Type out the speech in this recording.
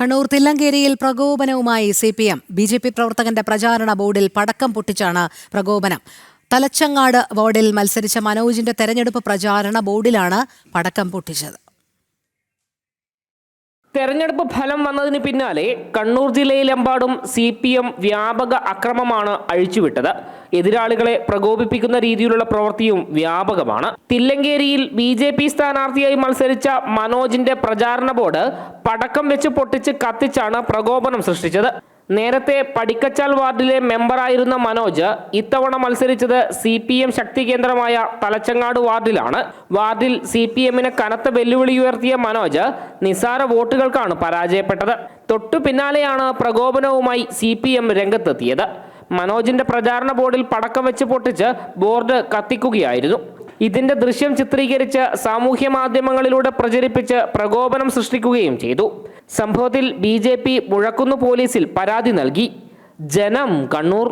കണ്ണൂർ തില്ലങ്കേരിയിൽ പ്രകോപനവുമായി C P M. B J P പ്രവർത്തകന്റെ പ്രചാരണ ബോർഡിൽ പടക്കം പൊട്ടിച്ചാണ് പ്രകോപനം. തലച്ചങ്ങാട് വാർഡിൽ മത്സരിച്ച മനോജിന്റെ തെരഞ്ഞെടുപ്പ് പ്രചാരണ ബോർഡിലാണ് പടക്കം പൊട്ടിച്ചത്. തെരഞ്ഞെടുപ്പ് ഫലം വന്നതിന് പിന്നാലെ കണ്ണൂർ ജില്ലയിലെമ്പാടും സി പി എം വ്യാപക അക്രമമാണ് അഴിച്ചുവിട്ടത്. എതിരാളികളെ പ്രകോപിപ്പിക്കുന്ന രീതിയിലുള്ള പ്രവൃത്തിയും വ്യാപകമാണ്. തില്ലങ്കേരിയിൽ ബി ജെ പി സ്ഥാനാർത്ഥിയായി മത്സരിച്ച മനോജിന്റെ പ്രചാരണ ബോർഡ് പടക്കം വെച്ച് പൊട്ടിച്ച് കത്തിച്ചാണ് പ്രകോപനം സൃഷ്ടിച്ചത്. നേരത്തെ പടിക്കച്ചാൽ വാർഡിലെ മെമ്പറായിരുന്ന മനോജ് ഇത്തവണ മത്സരിച്ചത് സി പി എം ശക്തി കേന്ദ്രമായ തലച്ചങ്ങാട് വാർഡിലാണ്. വാർഡിൽ സി പി എമ്മിന് കനത്ത വെല്ലുവിളി ഉയർത്തിയ മനോജ് നിസാര വോട്ടുകൾക്കാണ് പരാജയപ്പെട്ടത്. തൊട്ടു പിന്നാലെയാണ് പ്രകോപനവുമായി സി പി എം രംഗത്തെത്തിയത്. മനോജിന്റെ പ്രചാരണ ബോർഡിൽ പടക്കം വെച്ച് പൊട്ടിച്ച് ബോർഡ് കത്തിക്കുകയായിരുന്നു. ഇതിന്റെ ദൃശ്യം ചിത്രീകരിച്ച് സാമൂഹ്യ മാധ്യമങ്ങളിലൂടെ പ്രചരിപ്പിച്ച് പ്രകോപനം സൃഷ്ടിക്കുകയും ചെയ്തു. സംഭവത്തിൽ ബി ജെ പി മുഴക്കുന്ന് പോലീസിൽ പരാതി നൽകി. ജനം കണ്ണൂർ.